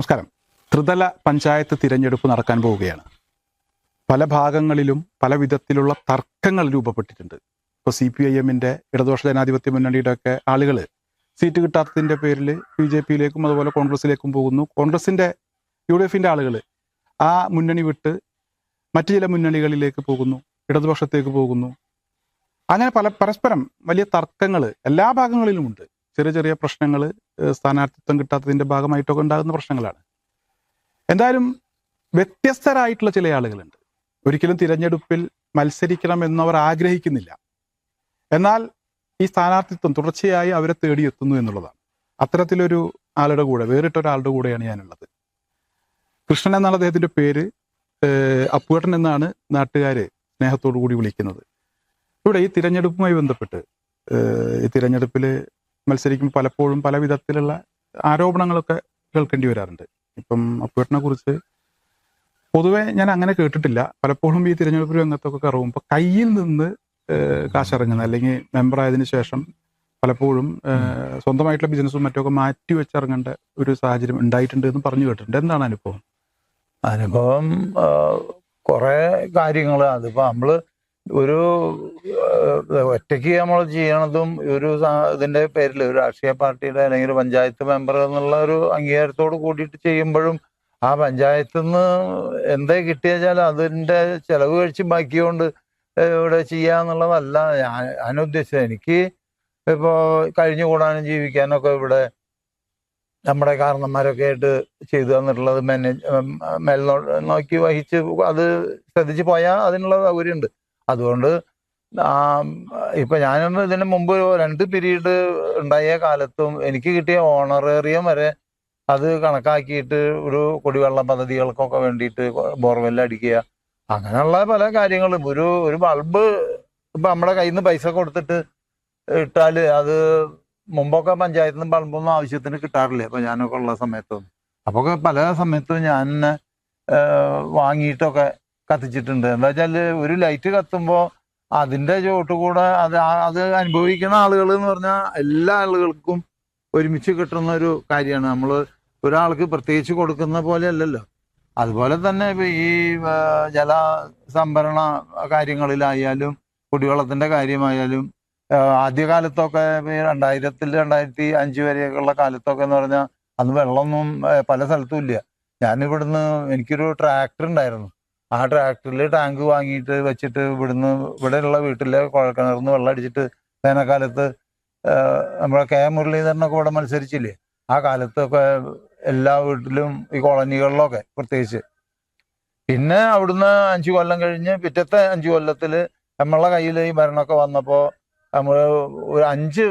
നമസ്കാരം. ത്രിതല പഞ്ചായത്ത് തിരഞ്ഞെടുപ്പ് നടക്കാൻ പോവുകയാണ്. പല ഭാഗങ്ങളിലും പല വിധത്തിലുള്ള തർക്കങ്ങൾ രൂപപ്പെട്ടിട്ടുണ്ട്. ഇപ്പോൾ സി പി ഐ എമ്മിന്റെ ഇടതുപക്ഷ ജനാധിപത്യ മുന്നണിയുടെ ഒക്കെ ആളുകൾ സീറ്റ് കിട്ടാത്തതിന്റെ പേരിൽ ബി ജെ പിയിലേക്കും അതുപോലെ കോൺഗ്രസിലേക്കും പോകുന്നു. കോൺഗ്രസിന്റെ യു ഡി എഫിന്റെ ആളുകൾ ആ മുന്നണി വിട്ട് മറ്റു ചില മുന്നണികളിലേക്ക് പോകുന്നു. ഇടതുപക്ഷത്തേക്ക് പോകുന്നു. അങ്ങനെ പല പരസ്പരം വലിയ തർക്കങ്ങൾ എല്ലാ ഭാഗങ്ങളിലുമുണ്ട്. ചെറിയ ചെറിയ പ്രശ്നങ്ങൾ സ്ഥാനാർത്ഥിത്വം കിട്ടാത്തതിന്റെ ഭാഗമായിട്ടൊക്കെ ഉണ്ടാകുന്ന പ്രശ്നങ്ങളാണ്. എന്തായാലും വ്യത്യസ്തരായിട്ടുള്ള ചില ആളുകളുണ്ട്. ഒരിക്കലും തിരഞ്ഞെടുപ്പിൽ മത്സരിക്കണം എന്നവർ ആഗ്രഹിക്കുന്നില്ല. എന്നാൽ ഈ സ്ഥാനാർത്ഥിത്വം തുടർച്ചയായി അവരെ തേടിയെത്തുന്നു എന്നുള്ളതാണ്. അത്തരത്തിലൊരു ആളുടെ കൂടെ വേറിട്ട ഒരാളുടെ കൂടെയാണ് ഞാനുള്ളത്. കൃഷ്ണൻ എന്നാണ് അദ്ദേഹത്തിന്റെ പേര്. അപ്പുവേട്ടൻ എന്നാണ് നാട്ടുകാര് സ്നേഹത്തോടു കൂടി വിളിക്കുന്നത്. ഇവിടെ ഈ തിരഞ്ഞെടുപ്പുമായി ബന്ധപ്പെട്ട് ഈ തിരഞ്ഞെടുപ്പിൽ മത്സരിക്കുമ്പോൾ പലപ്പോഴും പല വിധത്തിലുള്ള ആരോപണങ്ങളൊക്കെ കേൾക്കേണ്ടി വരാറുണ്ട്. ഇപ്പം അപ്പുവേട്ടനെ കുറിച്ച് പൊതുവെ ഞാൻ അങ്ങനെ കേട്ടിട്ടില്ല. പലപ്പോഴും ഈ തിരഞ്ഞെടുപ്പ് രംഗത്തൊക്കെ കറവുമ്പോൾ കയ്യിൽ നിന്ന് കാശിറങ്ങുന്ന അല്ലെങ്കിൽ മെമ്പർ ആയതിനു ശേഷം പലപ്പോഴും സ്വന്തമായിട്ടുള്ള ബിസിനസ്സും മറ്റൊക്കെ മാറ്റി വെച്ചിറങ്ങേണ്ട ഒരു സാഹചര്യം ഉണ്ടായിട്ടുണ്ട് എന്ന് പറഞ്ഞു കേട്ടിട്ടുണ്ട്. എന്താണ് അനുഭവം? അനുഭവം കുറേ കാര്യങ്ങൾ അതിപ്പോ നമ്മൾ ഒരു ഒറ്റയ്ക്ക് നമ്മൾ ചെയ്യണതും ഒരു ഇതിന്റെ പേരിൽ ഒരു രാഷ്ട്രീയ പാർട്ടിയുടെ അല്ലെങ്കിൽ പഞ്ചായത്ത് മെമ്പർ എന്നുള്ള ഒരു അംഗീകാരത്തോട് കൂടിയിട്ട് ചെയ്യുമ്പോഴും ആ പഞ്ചായത്തിൽ നിന്ന് എന്തേ കിട്ടിയാൽ അതിന്റെ ചെലവ് കഴിച്ച് ബാക്കിയോണ്ട് ഇവിടെ ചെയ്യാന്നുള്ളതല്ല ഉദ്ദേശിച്ചത് എനിക്ക് ഇപ്പോ കഴിഞ്ഞുകൂടാനും ജീവിക്കാനൊക്കെ ഇവിടെ നമ്മുടെ കാരണന്മാരൊക്കെ ആയിട്ട് ചെയ്തു തന്നിട്ടുള്ളത് മാനേജ് മേൽനോ നോക്കി വഹിച്ച് അത് ശ്രദ്ധിച്ച് പോയാൽ അതിനുള്ള സൗകര്യമുണ്ട് അതുകൊണ്ട് ഇപ്പൊ ഞാൻ ഇതിന് മുമ്പ് രണ്ട് പിരീഡ് ഉണ്ടായ കാലത്തും എനിക്ക് കിട്ടിയ ഓണറേറിയം വരെ അത് കണക്കാക്കിയിട്ട് ഒരു കുടിവെള്ള പദ്ധതികൾക്കൊക്കെ വേണ്ടിയിട്ട് ബോർവെൽ അടിക്കുക അങ്ങനെയുള്ള പല കാര്യങ്ങളും. ഒരു ഒരു ബൾബ് ഇപ്പൊ നമ്മുടെ കയ്യിൽ നിന്ന് പൈസ കൊടുത്തിട്ട് ഇട്ടാൽ അത് മുമ്പൊക്കെ പഞ്ചായത്തിൽ നിന്ന് ബൾബൊന്നും ആവശ്യത്തിന് കിട്ടാറില്ല. അപ്പൊ ഞാനൊക്കെ ഉള്ള സമയത്തൊന്നും അപ്പൊ പല സമയത്തും ഞാൻ വാങ്ങിയിട്ടൊക്കെ കത്തിച്ചിട്ടുണ്ട്. എന്താ വെച്ചാൽ ഒരു ലൈറ്റ് കത്തുമ്പോ അതിന്റെ ചോട്ട് കൂടെ അത് അത് അനുഭവിക്കുന്ന ആളുകൾ എന്ന് പറഞ്ഞാൽ എല്ലാ ആളുകൾക്കും ഒരുമിച്ച് കിട്ടുന്ന ഒരു കാര്യമാണ്. നമ്മൾ ഒരാൾക്ക് പ്രത്യേകിച്ച് കൊടുക്കുന്ന പോലെ അല്ലല്ലോ. അതുപോലെ തന്നെ ഈ ജല സംഭരണ കാര്യങ്ങളിലായാലും കുടിവെള്ളത്തിന്റെ കാര്യമായാലും ആദ്യകാലത്തൊക്കെ രണ്ടായിരത്തിൽ രണ്ടായിരത്തി അഞ്ച് വരെയൊക്കെയുള്ള കാലത്തൊക്കെ എന്ന് പറഞ്ഞാൽ അന്ന് വെള്ളമൊന്നും പല സ്ഥലത്തും ഇല്ല. ഞാനിവിടുന്ന് എനിക്കൊരു ട്രാക്ടർ ഉണ്ടായിരുന്നു. ആ ട്രാക്ടറിൽ ടാങ്ക് വാങ്ങിയിട്ട് വെച്ചിട്ട് ഇവിടുന്ന് ഇവിടെയുള്ള വീട്ടിലെ കുഴൽക്കിണർന്ന് വെള്ളം അടിച്ചിട്ട് വേനൽക്കാലത്ത് നമ്മുടെ കെ മുരളീധരനൊക്കെ ഇവിടെ മത്സരിച്ചില്ലേ? ആ കാലത്തൊക്കെ എല്ലാ വീട്ടിലും ഈ കോളനികളിലൊക്കെ പ്രത്യേകിച്ച്. പിന്നെ അവിടുന്ന് അഞ്ചു കൊല്ലം കഴിഞ്ഞ് പിറ്റത്തെ അഞ്ചു കൊല്ലത്തിൽ നമ്മളെ കയ്യിൽ ഈ ഭരണമൊക്കെ വന്നപ്പോൾ നമ്മൾ ഒരു അഞ്ച്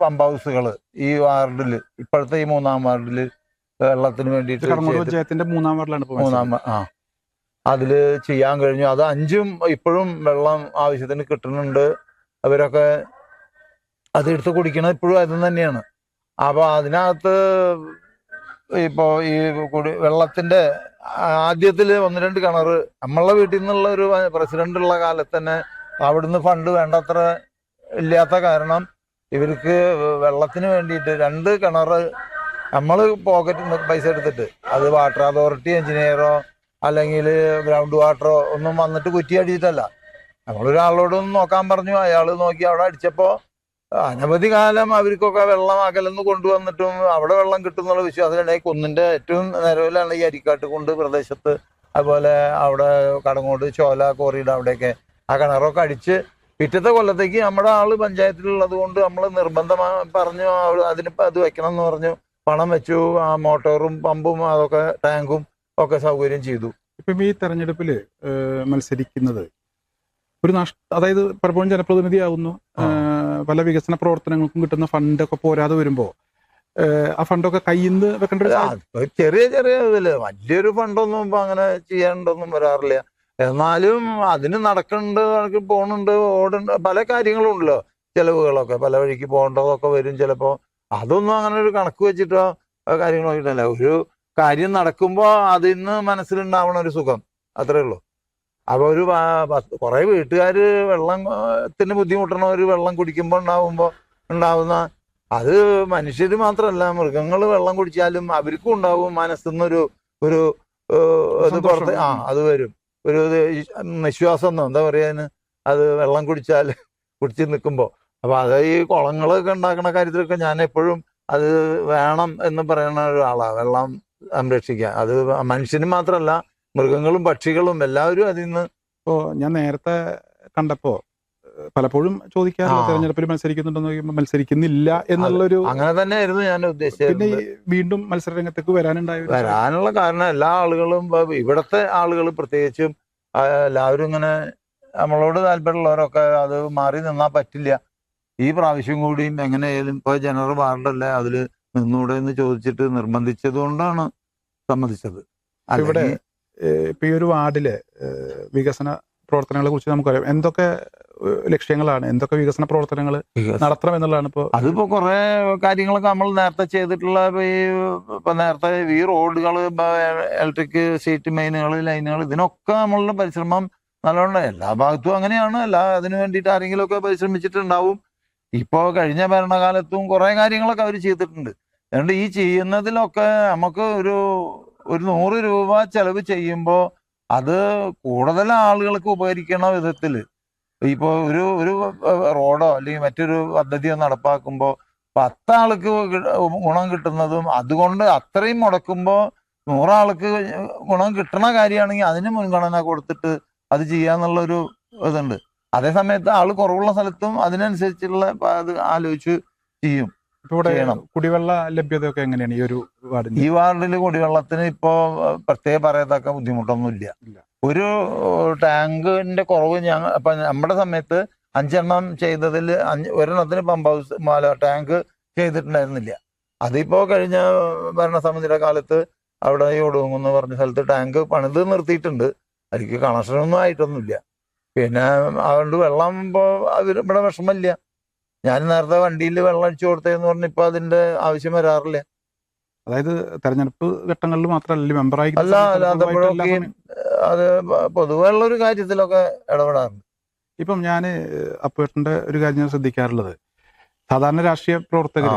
പമ്പ് ഹൗസുകൾ ഈ വാർഡിൽ ഇപ്പോഴത്തെ ഈ മൂന്നാം വാർഡിൽ വെള്ളത്തിന് വേണ്ടിയിട്ട് മൂന്നാം വാർഡിലാണ് മൂന്നാം ആ. അതിൽ ചെയ്യാൻ കഴിഞ്ഞു. അത് അഞ്ചും ഇപ്പോഴും വെള്ളം ആവശ്യത്തിന് കിട്ടുന്നുണ്ട്. അവരൊക്കെ അതെടുത്ത് കുടിക്കണത് ഇപ്പോഴും അത് തന്നെയാണ്. അപ്പൊ അതിനകത്ത് ഇപ്പോ ഈ കുടി വെള്ളത്തിന്റെ ആദ്യത്തിൽ ഒന്ന് രണ്ട് കിണർ നമ്മളെ വീട്ടിൽ നിന്നുള്ള ഒരു പ്രസിഡന്റ് ഉള്ള കാലത്ത് തന്നെ അവിടുന്ന് ഫണ്ട് വേണ്ടത്ര ഇല്ലാത്ത കാരണം ഇവർക്ക് വെള്ളത്തിന് വേണ്ടിയിട്ട് രണ്ട് കിണർ നമ്മൾ പോക്കറ്റിൽ നിന്ന് പൈസ എടുത്തിട്ട് അത് വാട്ടർ അതോറിറ്റി എഞ്ചിനീയറോ അല്ലെങ്കിൽ ഗ്രൗണ്ട് വാട്ടറോ ഒന്നും വന്നിട്ട് കുറ്റി അടിച്ചിട്ടല്ല. നമ്മളൊരാളോടൊന്ന് നോക്കാൻ പറഞ്ഞു. അയാൾ നോക്കി അവിടെ അടിച്ചപ്പോ അനവധി കാലം അവർക്കൊക്കെ വെള്ളം അകലെന്ന് കൊണ്ടുവന്നിട്ടും അവിടെ വെള്ളം കിട്ടുന്നുള്ള വിശ്വാസത്തിലുണ്ടായി കുന്നിന്റെ ഏറ്റവും നിലവിലാണ് ഈ അരിക്കാട്ട് കൊണ്ട് പ്രദേശത്ത്. അതുപോലെ അവിടെ കടങ്ങോട് ചോല കോറിയുടെ അവിടെയൊക്കെ ആ കിണറൊക്കെ അടിച്ച് പിറ്റത്തെ കൊല്ലത്തേക്ക് നമ്മുടെ ആൾ പഞ്ചായത്തിലുള്ളത് കൊണ്ട് നമ്മൾ നിർബന്ധമായി പറഞ്ഞു അതിനിപ്പോ അത് വെക്കണം എന്ന് പറഞ്ഞു. പണം വെച്ചു ആ മോട്ടോറും പമ്പും അതൊക്കെ ടാങ്കും ഒക്കെ സൗകര്യം ചെയ്തു. ഇപ്പം ഈ തെരഞ്ഞെടുപ്പിൽ മത്സരിക്കുന്നത് ഒരു നഷ്ട അതായത് പലപ്പോഴും ജനപ്രതിനിധിയാവുന്നു. പല വികസന പ്രവർത്തനങ്ങൾക്കും കിട്ടുന്ന ഫണ്ടൊക്കെ പോരാതെ വരുമ്പോ ആ ഫണ്ടൊക്കെ കയ്യിൽ നിന്ന് വെക്കേണ്ട ചെറിയ ചെറിയ ഇതിൽ വലിയൊരു ഫണ്ടൊന്നും ഇപ്പൊ അങ്ങനെ ചെയ്യാണ്ടൊന്നും വരാറില്ല. എന്നാലും അതിന് നടക്കുന്നുണ്ട് അവർക്ക് പോണുണ്ട് ഓടുന്നുണ്ട് പല കാര്യങ്ങളും ഉണ്ടല്ലോ. ചെലവുകളൊക്കെ പല വഴിക്ക് പോകേണ്ടതൊക്കെ വരും ചിലപ്പോ. അതൊന്നും അങ്ങനെ ഒരു കണക്ക് വെച്ചിട്ടോ ആ കാര്യങ്ങൾ നോക്കിയിട്ടല്ല ഒരു കാര്യം നടക്കുമ്പോ നിന്ന് മനസ്സിലുണ്ടാവണ ഒരു സുഖം. അത്രേ ഉള്ളൂ. അപ്പൊ ഒരു കുറേ വീട്ടുകാർ വെള്ളത്തിന് ബുദ്ധിമുട്ടണ ഒരു വെള്ളം കുടിക്കുമ്പോ ഉണ്ടാവുമ്പോ ഉണ്ടാവുന്ന അത് മനുഷ്യര് മാത്രമല്ല മൃഗങ്ങൾ വെള്ളം കുടിച്ചാലും അവർക്കും ഉണ്ടാവും മനസ്സിന്നൊരു ഒരു അത്. പുറത്ത് ആ അത് വരും. ഒരു നിശ്വാസം എന്നോ എന്താ പറയാന് അത് വെള്ളം കുടിച്ചാൽ കുടിച്ച് നിൽക്കുമ്പോൾ അപ്പൊ അത് ഈ കുളങ്ങളൊക്കെ ഉണ്ടാക്കുന്ന കാര്യത്തിലൊക്കെ ഞാൻ എപ്പോഴും അത് വേണം എന്ന് പറയുന്ന ഒരാളാ. വെള്ളം സംരക്ഷിക്കാൻ അത് മനുഷ്യന് മാത്രമല്ല മൃഗങ്ങളും പക്ഷികളും എല്ലാവരും അതിൽ നിന്ന് ഇപ്പോ ഞാൻ നേരത്തെ കണ്ടപ്പോ പലപ്പോഴും ചോദിക്കാറുണ്ട്. തെരഞ്ഞെടുപ്പിൽ മത്സരിക്കുന്നുണ്ടെന്ന് ചോദിക്കുമ്പോൾ മത്സരിക്കുന്നില്ല എന്നുള്ളൊരു അങ്ങനെ തന്നെയായിരുന്നു ഞാൻ ഉദ്ദേശിച്ചത്. പിന്നെ വീണ്ടും മത്സര രംഗത്തേക്ക് വരാനുണ്ടായ വരാനുള്ള കാരണം എല്ലാ ആളുകളും ഇവിടത്തെ ആളുകൾ പ്രത്യേകിച്ചും എല്ലാവരും ഇങ്ങനെ നമ്മളോട് താല്പര്യമുള്ളവരൊക്കെ അത് മാറി നിന്നാ പറ്റില്ല. ഈ പ്രാവശ്യം കൂടിയും എങ്ങനെയായാലും ഇപ്പൊ ജനറൽ വാർഡല്ലേ അതിൽ നിന്നൂടെ എന്ന് ചോദിച്ചിട്ട് നിർബന്ധിച്ചത് കൊണ്ടാണ് സമ്മതിച്ചത് ഇവിടെ ഇപ്പൊ ഈ ഒരു വാർഡിലെ വികസന പ്രവർത്തനങ്ങളെ കുറിച്ച് നമുക്കറിയാം. എന്തൊക്കെ ലക്ഷ്യങ്ങളാണ്? എന്തൊക്കെ വികസന പ്രവർത്തനങ്ങൾ നടത്തണം എന്നുള്ളതാണ് ഇപ്പോ അതിപ്പോ കുറെ കാര്യങ്ങളൊക്കെ നമ്മൾ നേരത്തെ ചെയ്തിട്ടുള്ള ഈ ഇപ്പൊ നേരത്തെ ഈ റോഡുകൾ ഇലക്ട്രിക് സീറ്റ് മെയിനുകൾ ലൈനുകൾ ഇതിനൊക്കെ നമ്മളുടെ പരിശ്രമം നല്ലോണം എല്ലാ ഭാഗത്തും അങ്ങനെയാണ്. അല്ല അതിനു വേണ്ടിയിട്ട് ആരെങ്കിലും ഒക്കെ പരിശ്രമിച്ചിട്ടുണ്ടാവും. ഇപ്പോ കഴിഞ്ഞ ഭരണകാലത്തും കുറെ കാര്യങ്ങളൊക്കെ അവർ ചെയ്തിട്ടുണ്ട്. അതുകൊണ്ട് ഈ ചെയ്യുന്നതിലൊക്കെ നമുക്ക് ഒരു ഒരു നൂറ് രൂപ ചെലവ് ചെയ്യുമ്പോൾ അത് കൂടുതൽ ആളുകൾക്ക് ഉപകരിക്കണ വിധത്തിൽ ഇപ്പോ ഒരു ഒരു റോഡോ അല്ലെങ്കിൽ മറ്റൊരു പദ്ധതിയോ നടപ്പാക്കുമ്പോൾ പത്താൾക്ക് ഗുണം കിട്ടുന്നതും അതുകൊണ്ട് അത്രയും മുടക്കുമ്പോൾ നൂറാൾക്ക് ഗുണം കിട്ടണ കാര്യമാണെങ്കിൽ അതിന് മുൻഗണന കൊടുത്തിട്ട് അത് ചെയ്യാന്നുള്ളൊരു ഇതുണ്ട്. അതേസമയത്ത് ആൾ കുറവുള്ള സ്ഥലത്തും അതിനനുസരിച്ചുള്ള അത് ആലോചിച്ച് ചെയ്യും. ഇവിടെ കുടിവെള്ള ലഭ്യതയൊക്കെ എങ്ങനെയാണ് ഈ ഒരു വാർഡിൽ ഈ വാർഡിൽ കുടിവെള്ളത്തിന് ഇപ്പോ പ്രത്യേക പറയത്തക്ക ബുദ്ധിമുട്ടൊന്നും ഇല്ല. ഒരു ടാങ്കിന്റെ കുറവ് ഞങ്ങൾ അപ്പൊ നമ്മുടെ സമയത്ത് അഞ്ചെണ്ണം ചെയ്തതിൽ അഞ്ച് ഒരെണ്ണത്തിന് പമ്പ് ഹൗസ് ടാങ്ക് ചെയ്തിട്ടുണ്ടായിരുന്നില്ല. അതിപ്പോ കഴിഞ്ഞ ഭരണസമിതിയുടെ കാലത്ത് അവിടെ ഈ ഒടുങ്ങുന്ന പറഞ്ഞ സ്ഥലത്ത് ടാങ്ക് പണിത് നിർത്തിയിട്ടുണ്ട്. അതിലേക്ക് കണക്ഷനൊന്നും ആയിട്ടൊന്നുമില്ല. പിന്നെ അതുകൊണ്ട് വെള്ളം ഇപ്പോ അവർ ഇവിടെ വിഷമമില്ല. ഞാൻ നേരത്തെ വണ്ടിയിൽ വെള്ളം അടിച്ചു കൊടുത്തതെന്ന് പറഞ്ഞ ഇപ്പൊ അതിന്റെ ആവശ്യം വരാറില്ല. അതായത് തെരഞ്ഞെടുപ്പ് ഘട്ടങ്ങളിൽ മാത്രമല്ല മെമ്പറായി അല്ല അല്ലാത്തപ്പോഴൊക്കെ അത് പൊതുവെ ഉള്ള ഒരു കാര്യത്തിലൊക്കെ ഇടപെടാറുണ്ട്. ഇപ്പം ഞാൻ അപ്പേട്ടന്റെ ഒരു കാര്യം ഞാൻ ശ്രദ്ധിക്കാറുള്ളത്. സാധാരണ രാഷ്ട്രീയ പ്രവർത്തകർ.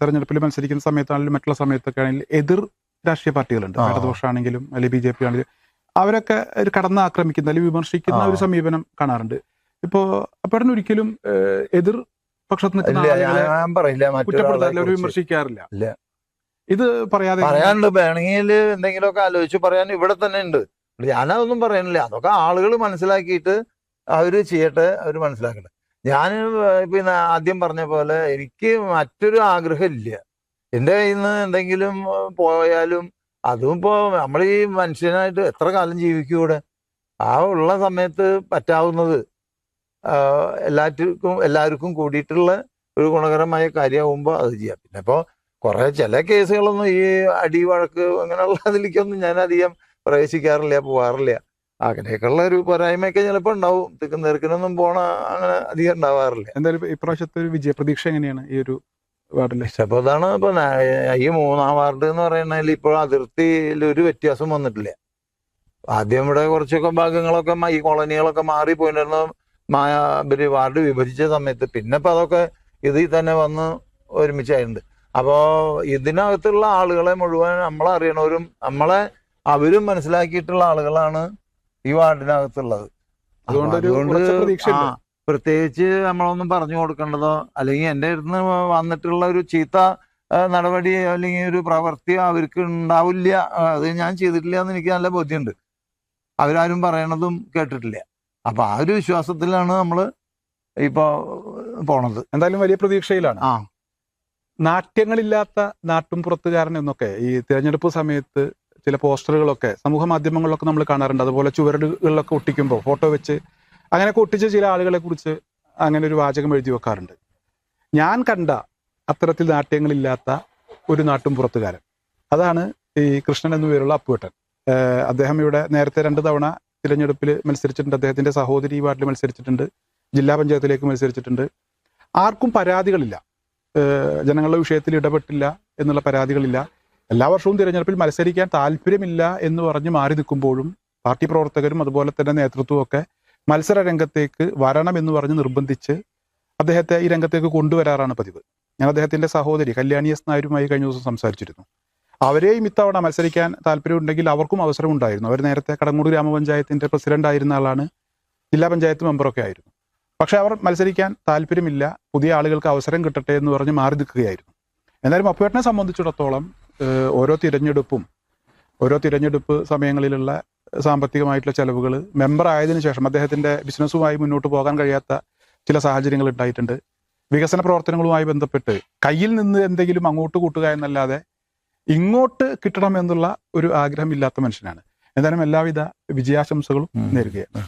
തെരഞ്ഞെടുപ്പിൽ മത്സരിക്കുന്ന സമയത്താണെങ്കിലും മറ്റുള്ള സമയത്തൊക്കെ ആണെങ്കിലും എതിർ രാഷ്ട്രീയ പാർട്ടികളുണ്ട്. ഇടതുപക്ഷമാണെങ്കിലും അല്ലെങ്കിൽ ബി ജെ പി ആണെങ്കിലും അവരൊക്കെ ഒരു കടന്ന് ആക്രമിക്കുന്ന അല്ലെങ്കിൽ വിമർശിക്കുന്ന ഒരു സമീപനം കാണാറുണ്ട്. ഇപ്പോ അപ്പേട്ടൻ ഒരിക്കലും എതിർ പക്ഷത്ത് നിൽക്കുന്ന ഇല്ല ആളുകളെ ഞാൻ പറയില്ല കുറ്റപ്പെടുത്താറില്ല ഒരു വിമർശിക്കാറില്ല. ഇത് പറയാതെ പറയാനുണ്ട് വേണമെങ്കിൽ എന്തെങ്കിലുമൊക്കെ ആലോചിച്ച് പറയാൻ ഇവിടെ തന്നെ ഉണ്ട്. ഞാനതൊന്നും പറയാനില്ല അതൊക്കെ ആളുകൾ മനസ്സിലാക്കിയിട്ട് അവർ ചെയ്യട്ടെ അവർ മനസ്സിലാക്കട്ടെ. ഞാൻ പിന്നെ ആദ്യം പറഞ്ഞ പോലെ എനിക്ക് മറ്റൊരു ആഗ്രഹം ഇല്ല. എന്റെ കയ്യിൽ നിന്ന് എന്തെങ്കിലും പോയാലും അതും ഇപ്പോ നമ്മൾ ഈ മനുഷ്യനായിട്ട് എത്ര കാലം ജീവിക്കൂടെ ആ ഉള്ള സമയത്ത് പറ്റാവുന്നത് എല്ലാവർക്കും എല്ലാവർക്കും കൂടിയിട്ടുള്ള ഒരു ഗുണകരമായ കാര്യമാകുമ്പോൾ അത് ചെയ്യാം. പിന്നെ ഇപ്പോൾ കുറെ ചില കേസുകളൊന്നും ഈ അടി വഴക്ക് അങ്ങനെയുള്ള അതിലേക്കൊന്നും ഞാൻ അധികം പ്രവേശിക്കാറില്ല പോവാറില്ല. അങ്ങനെയൊക്കെയുള്ള ഒരു പോരായ്മയൊക്കെ ചിലപ്പോൾ ഉണ്ടാവും. തിക്കും തിരക്കിനൊന്നും പോണ അങ്ങനെ അധികം ഉണ്ടാവാറില്ല. എന്തായാലും ഇപ്രാവശ്യത്തെ ഒരു വിജയപ്രതീക്ഷ എങ്ങനെയാണ് ഈ ഒരു വാർഡിലെ? പക്ഷെ അപ്പൊ അതാണ് ഇപ്പൊ ഈ മൂന്നാം വാർഡ് എന്ന് പറയുന്നതിൽ ഇപ്പോൾ അതിർത്തിയിൽ ഒരു വ്യത്യാസം വന്നിട്ടില്ല. ആദ്യം ഇവിടെ കുറച്ചൊക്കെ ഭാഗങ്ങളൊക്കെ ഈ കോളനികളൊക്കെ മാറിപ്പോയിട്ടുണ്ടായിരുന്നു മാ- ഇവർ വാർഡ് വിഭജിച്ച സമയത്ത് പിന്നെ ഇപ്പൊ അതൊക്കെ ഇതിൽ തന്നെ വന്ന് ഒരുമിച്ചായിട്ടുണ്ട് അപ്പോ ഇതിനകത്തുള്ള ആളുകളെ മുഴുവൻ നമ്മളെ അറിയണവരും നമ്മളെ അവരും മനസ്സിലാക്കിയിട്ടുള്ള ആളുകളാണ് ഈ വാർഡിനകത്തുള്ളത്. അതുകൊണ്ട് പ്രത്യേകിച്ച് നമ്മളൊന്നും പറഞ്ഞു കൊടുക്കേണ്ടതോ അല്ലെങ്കിൽ എന്റെ അടുത്ത് വന്നിട്ടുള്ള ഒരു ചീത്ത നടപടി അല്ലെങ്കിൽ ഒരു പ്രവൃത്തി അവർക്ക് ഉണ്ടാവില്ല അത് ഞാൻ ചെയ്തിട്ടില്ല എന്ന് എനിക്ക് നല്ല ബോധ്യമുണ്ട്. അവരാരും പറയണതും കേട്ടിട്ടില്ല. അപ്പൊ ആ ഒരു വിശ്വാസത്തിലാണ് നമ്മൾ ഇപ്പോ പോണത്. എന്തായാലും വലിയ പ്രതീക്ഷയിലാണ്. ആ. നാട്യങ്ങളില്ലാത്ത നാട്ടും പുറത്തുകാരൻ എന്നൊക്കെ ഈ തിരഞ്ഞെടുപ്പ് സമയത്ത് ചില പോസ്റ്ററുകളൊക്കെ സമൂഹ മാധ്യമങ്ങളിലൊക്കെ നമ്മൾ കാണാറുണ്ട്. അതുപോലെ ചുവരുകളിലൊക്കെ ഒട്ടിക്കുമ്പോൾ ഫോട്ടോ വെച്ച് അങ്ങനെയൊക്കെ ഒട്ടിച്ച് ചില ആളുകളെ കുറിച്ച് അങ്ങനെ ഒരു വാചകം എഴുതി വെക്കാറുണ്ട്. ഞാൻ കണ്ട അത്തരത്തിൽ നാട്യങ്ങളില്ലാത്ത ഒരു നാട്ടും പുറത്തുകാരൻ അതാണ് ഈ കൃഷ്ണൻ എന്നു പേരുള്ള അപ്പുവേട്ടൻ. അദ്ദേഹം ഇവിടെ നേരത്തെ രണ്ട് തവണ തിരഞ്ഞെടുപ്പിൽ മത്സരിച്ചിട്ടുണ്ട് അദ്ദേഹത്തിന്റെ സഹോദരി വാർഡിൽ മത്സരിച്ചിട്ടുണ്ട് ജില്ലാ പഞ്ചായത്തിലേക്ക് മത്സരിച്ചിട്ടുണ്ട്. ആർക്കും പരാതികളില്ല. ജനങ്ങളുടെ വിഷയത്തിൽ ഇടപെട്ടില്ല എന്നുള്ള പരാതികളില്ല. എല്ലാ വർഷവും തിരഞ്ഞെടുപ്പിൽ മത്സരിക്കാൻ താല്പര്യമില്ല എന്ന് പറഞ്ഞ് മാറി നിൽക്കുമ്പോഴും പാർട്ടി പ്രവർത്തകരും അതുപോലെ തന്നെ നേതൃത്വവും ഒക്കെ മത്സര രംഗത്തേക്ക് വരണം എന്ന് പറഞ്ഞ് നിർബന്ധിച്ച് അദ്ദേഹത്തെ ഈ രംഗത്തേക്ക് കൊണ്ടുവരാറാണ് പതിവ്. ഞാൻ അദ്ദേഹത്തിന്റെ സഹോദരി കല്യാണി എസ് നായരുമായി കഴിഞ്ഞ ദിവസം സംസാരിച്ചിരുന്നു. അവരെയും ഇത്തവണ മത്സരിക്കാൻ താല്പര്യമുണ്ടെങ്കിൽ അവർക്കും അവസരം ഉണ്ടായിരുന്നു അവർ നേരത്തെ കടങ്ങൂട് ഗ്രാമപഞ്ചായത്തിന്റെ പ്രസിഡന്റ് ആയിരുന്ന ആളാണ്. ജില്ലാ പഞ്ചായത്ത് മെമ്പറൊക്കെ ആയിരുന്നു. പക്ഷേ അവർ മത്സരിക്കാൻ താല്പര്യമില്ല. പുതിയ ആളുകൾക്ക് അവസരം കിട്ടട്ടെ എന്ന് പറഞ്ഞ് മാറി നിൽക്കുകയായിരുന്നു. എന്നാലും അപ്പുവേട്ടനെ സംബന്ധിച്ചിടത്തോളം ഓരോ തിരഞ്ഞെടുപ്പും ഓരോ തിരഞ്ഞെടുപ്പ് സമയങ്ങളിലുള്ള സാമ്പത്തികമായിട്ടുള്ള ചെലവുകൾ മെമ്പർ ആയതിനു ശേഷം അദ്ദേഹത്തിന്റെ ബിസിനസ്സുമായി മുന്നോട്ട് പോകാൻ കഴിയാത്ത ചില സാഹചര്യങ്ങൾ ഉണ്ടായിട്ടുണ്ട്. വികസന പ്രവർത്തനങ്ങളുമായി ബന്ധപ്പെട്ട് കയ്യിൽ നിന്ന് എന്തെങ്കിലും അങ്ങോട്ട് കൂട്ടുക എന്നല്ലാതെ ഇങ്ങോട്ട് കിട്ടണം എന്നുള്ള ഒരു ആഗ്രഹമില്ലാത്ത മനുഷ്യനാണ് എന്തായാലും എല്ലാവിധ വിജയാശംസകളും. നേരുകയാണ്